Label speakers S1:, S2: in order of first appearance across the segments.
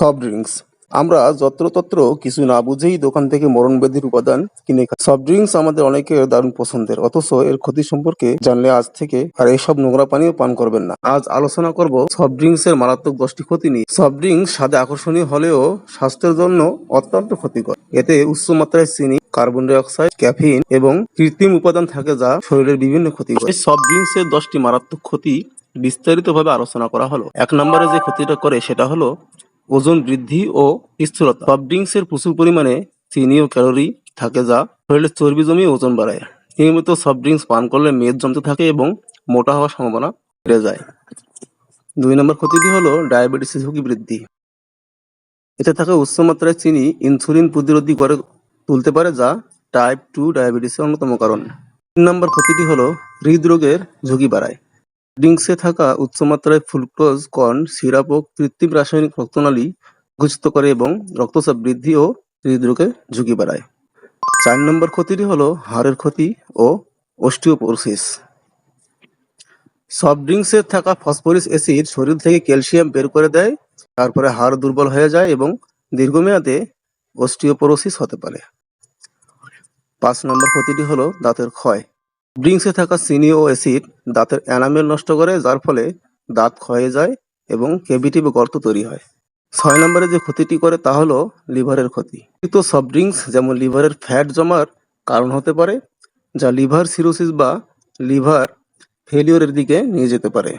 S1: Soft drinks. আমরা যত্রতত্র কিছু না বুঝেই দোকান থেকে মরণব্যাধির উপাদান কিনে খাই। সফট ড্রিঙ্কস আমাদের অনেকের দারুণ পছন্দের, অথচ এর ক্ষতি সম্পর্কে জানলে আজ থেকে আর এইসব নোংরা পানীয় পান করবেন না। আজ আলোচনা করব সফট ড্রিঙ্কস এর মারাত্মক দশটি ক্ষতি নিয়ে। সফট ড্রিঙ্কস স্বাদে আকর্ষণীয় হলেও স্বাস্থ্যের জন্য অত্যন্ত ক্ষতিকর। এতে উচ্চ মাত্রায় চিনি, কার্বন ডাই অক্সাইড, ক্যাফিন এবং কৃত্রিম উপাদান থাকে যা শরীরের বিভিন্ন ক্ষতি করে। সফট ড্রিঙ্কস এর দশটি মারাত্মক ক্ষতি বিস্তারিতভাবে আলোচনা করা হলো। এক নম্বরে যে ক্ষতিটা করে সেটা হলো ওজন বৃদ্ধি ও স্থূলতা। সফট ড্রিঙ্কস এর প্রচুর পরিমাণে চিনি ও ক্যালোরি থাকে যা শরীরে চর্বি জমিয়ে ওজন বাড়ায়। নিয়মিত সফট ড্রিঙ্কস পান করলে মেদ জমতে থাকে এবং মোটা হওয়ার সম্ভাবনা বেড়ে যায়। দুই নম্বর ক্ষতিটি হলো ডায়াবেটিসের ঝুঁকি বৃদ্ধি। এতে থাকা উচ্চমাত্রায় চিনি ইনসুলিন প্রতিরোধী করে তুলতে পারে যা টাইপ টু ডায়াবেটিসের অন্যতম কারণ। তিন নম্বর ক্ষতিটি হলো হৃদরোগের ঝুঁকি বাড়ায়। ড্রিঙ্কসে থাকা উচ্চমাত্রায় ফ্রুক্টোজ কর্ন, সিরাপ ও কৃত্রিম রাসায়নিক রক্তনালী ঘোষিত করে এবং রক্তচাপ বৃদ্ধি ও হৃদরোগের ঝুঁকি বাড়ায়। চার নম্বর ক্ষতিটি হলো হাড়ের ক্ষতি ও অস্টিওপোরোসিস। সফট ড্রিঙ্কসে থাকা ফসফরিক অ্যাসিড শরীর থেকে ক্যালসিয়াম বের করে দেয়, তারপরে হাড় দুর্বল হয়ে যায় এবং দীর্ঘমেয়াদে অস্টিওপোরোসিস হতে পারে। পাঁচ নম্বর ক্ষতিটি হলো দাঁতের ক্ষয়। ড্রিঙ্কসে থাকা চিনি ও অ্যাসিড দাঁতের এনামেল নষ্ট করে, যার ফলে দাঁত ক্ষয়ে যায় এবং কেভিটি বা গর্ত তৈরি হয়। ছয় নম্বরে যে ক্ষতিটি করে তা হলো লিভারের ক্ষতি। কিন্তু সফট ড্রিঙ্কস যেমন লিভারের ফ্যাট জমার কারণ হতে পারে, যা লিভার সিরোসিস বা লিভার ফেলিওরের দিকে নিয়ে যেতে পারে।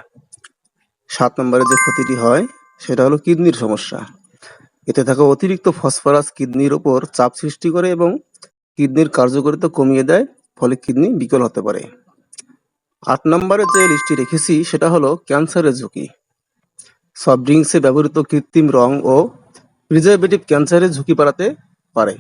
S1: সাত নম্বরে যে ক্ষতিটি হয়, সেটা হলো কিডনির সমস্যা। এতে থাকা অতিরিক্ত ফসফরাস কিডনির ওপর চাপ সৃষ্টি করে এবং কিডনির কার্যকারিতা কমিয়ে দেয়। ফলে কিডনি বিকল হতে পারে। আট নম্বরে যে লিস্টটি রেখেছি, সেটা হলো ক্যান্সারের ঝুঁকি। সফট ড্রিঙ্কসে ব্যবহৃত কৃত্রিম রং ও প্রিজারভেটিভ ক্যান্সারের ঝুঁকি বাড়াতে পারে।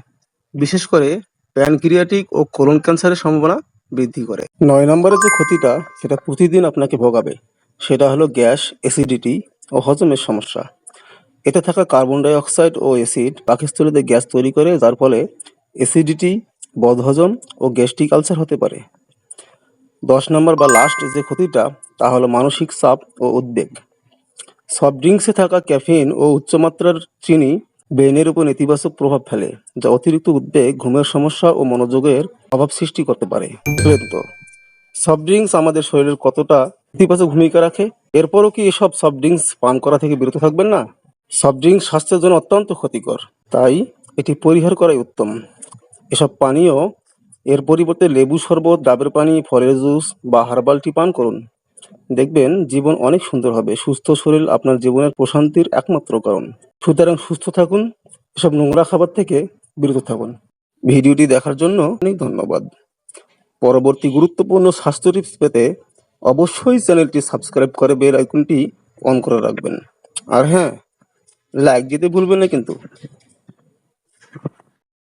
S1: বিশেষ করে প্যানক্রিয়াটিক ও কোলন ক্যান্সারের সম্ভাবনা বৃদ্ধি করে। নয় নম্বরে যে ক্ষতিটা, সেটা প্রতিদিন আপনাকে ভোগাবে, সেটা হলো গ্যাস, অ্যাসিডিটি ও হজমের সমস্যা। এতে থাকা কার্বন ডাই অক্সাইড ও অ্যাসিড পাকস্থলীতে গ্যাস তৈরি করে, যার ফলে অ্যাসিডিটি বদহজম ও গ্যাস্ট্রিক আলসার হতে পারে। দশ নম্বর বা লাস্ট যে ক্ষতিটা, তা হলো মানসিক চাপ ও উদ্বেগ। সফট ড্রিঙ্কসে থাকা ক্যাফিন ও উচ্চমাত্রার চিনি ব্রেনের উপর নেতিবাচক প্রভাব ফেলে, যা অতিরিক্ত উদ্বেগ, ঘুমের সমস্যা ও মনোযোগের অভাব সৃষ্টি করতে পারে। সফট ড্রিঙ্কস আমাদের শরীরের কতটা ইতিবাচক ভূমিকা রাখে? এরপরও কি এসব সফট ড্রিঙ্কস পান করা থেকে বিরত থাকবেন না? সফট ড্রিঙ্কস স্বাস্থ্যের জন্য অত্যন্ত ক্ষতিকর, তাই এটি পরিহার করাই উত্তম। এসব পানীয় এর পরিবর্তে লেবু শরবত, ডাবের পানি, ফলের জুস বা হার্বাল টি পান করুন। দেখবেন জীবন অনেক সুন্দর হবে। সুস্থ শরীর আপনার জীবনের প্রশান্তির একমাত্র কারণ। সুতরাং সুস্থ থাকুন, এসব নোংরা খাবার থেকে বিরত থাকুন। ভিডিওটি দেখার জন্য অনেক ধন্যবাদ। পরবর্তী গুরুত্বপূর্ণ স্বাস্থ্য টিপস পেতে অবশ্যই চ্যানেলটি সাবস্ক্রাইব করে বেল আইকনটি অন করে রাখবেন। আর হ্যাঁ লাইক দিতে ভুলবেন না কিন্তু।